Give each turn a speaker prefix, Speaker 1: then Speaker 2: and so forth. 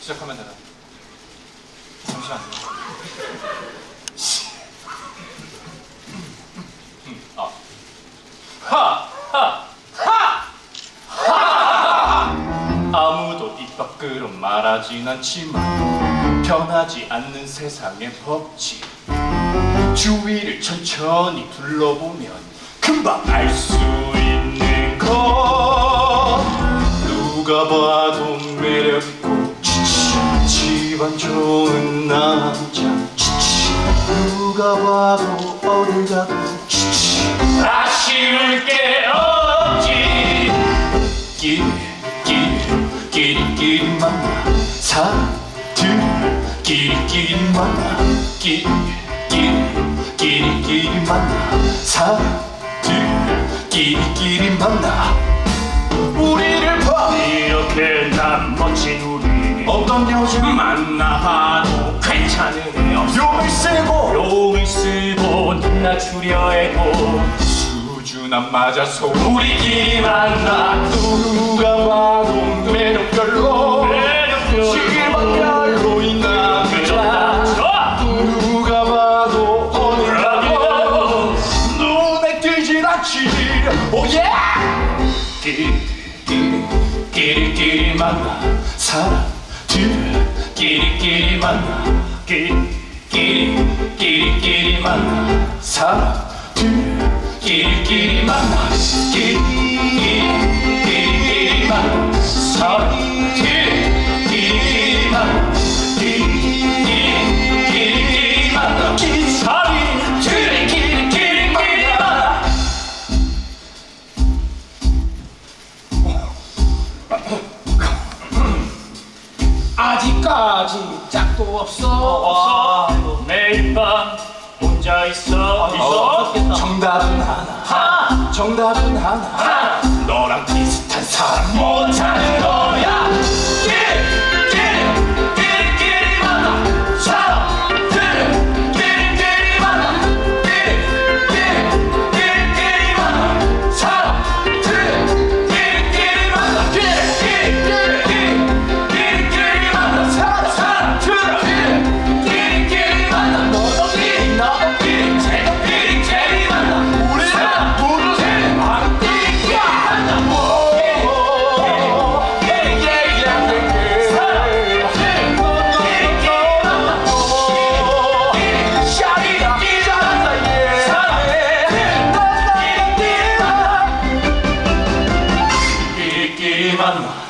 Speaker 1: 시작하면 되나? 잠시만요. 음, 아. 아무도 입 밖으로 말하진 않지만 변하지 않는 세상의 법칙 주위를 천천히 둘러보면 금방 알 수 있는 것 누가 봐도 매력있고 집안 좋은 남자. 누가 봐도 어딜 가도 아쉬울 게 없지. 끼리 끼리 끼리 만나. 사람들 끼리 끼리 만나. 끼리 끼리 끼리 끼리 만나. 사람들 끼리 끼리 만나. 우리를 봐. 이렇게 난 멋진 우리. 어떤 만나봐도 괜찮은 애 없어. 용을 쓰고. 용을 쓰고 눈나 추려 해도 수준 안 맞아서 우리끼리 만나. 누가 봐도 매력 오예! 끼리 끼리 끼리 끼리 만나 사람들 끼리 끼리 만나 끼리 끼리 끼리 끼리 만나 사람들 끼리 끼리 만나 끼리 끼리 끼리 만나 사람
Speaker 2: 아직까지 짝도 없어.
Speaker 1: 없어 매일 밤 혼자 있어. 있어? 정답은 하나. 정답은 하나. 너랑 비슷한 사람 못 찾는 거 끼리 만나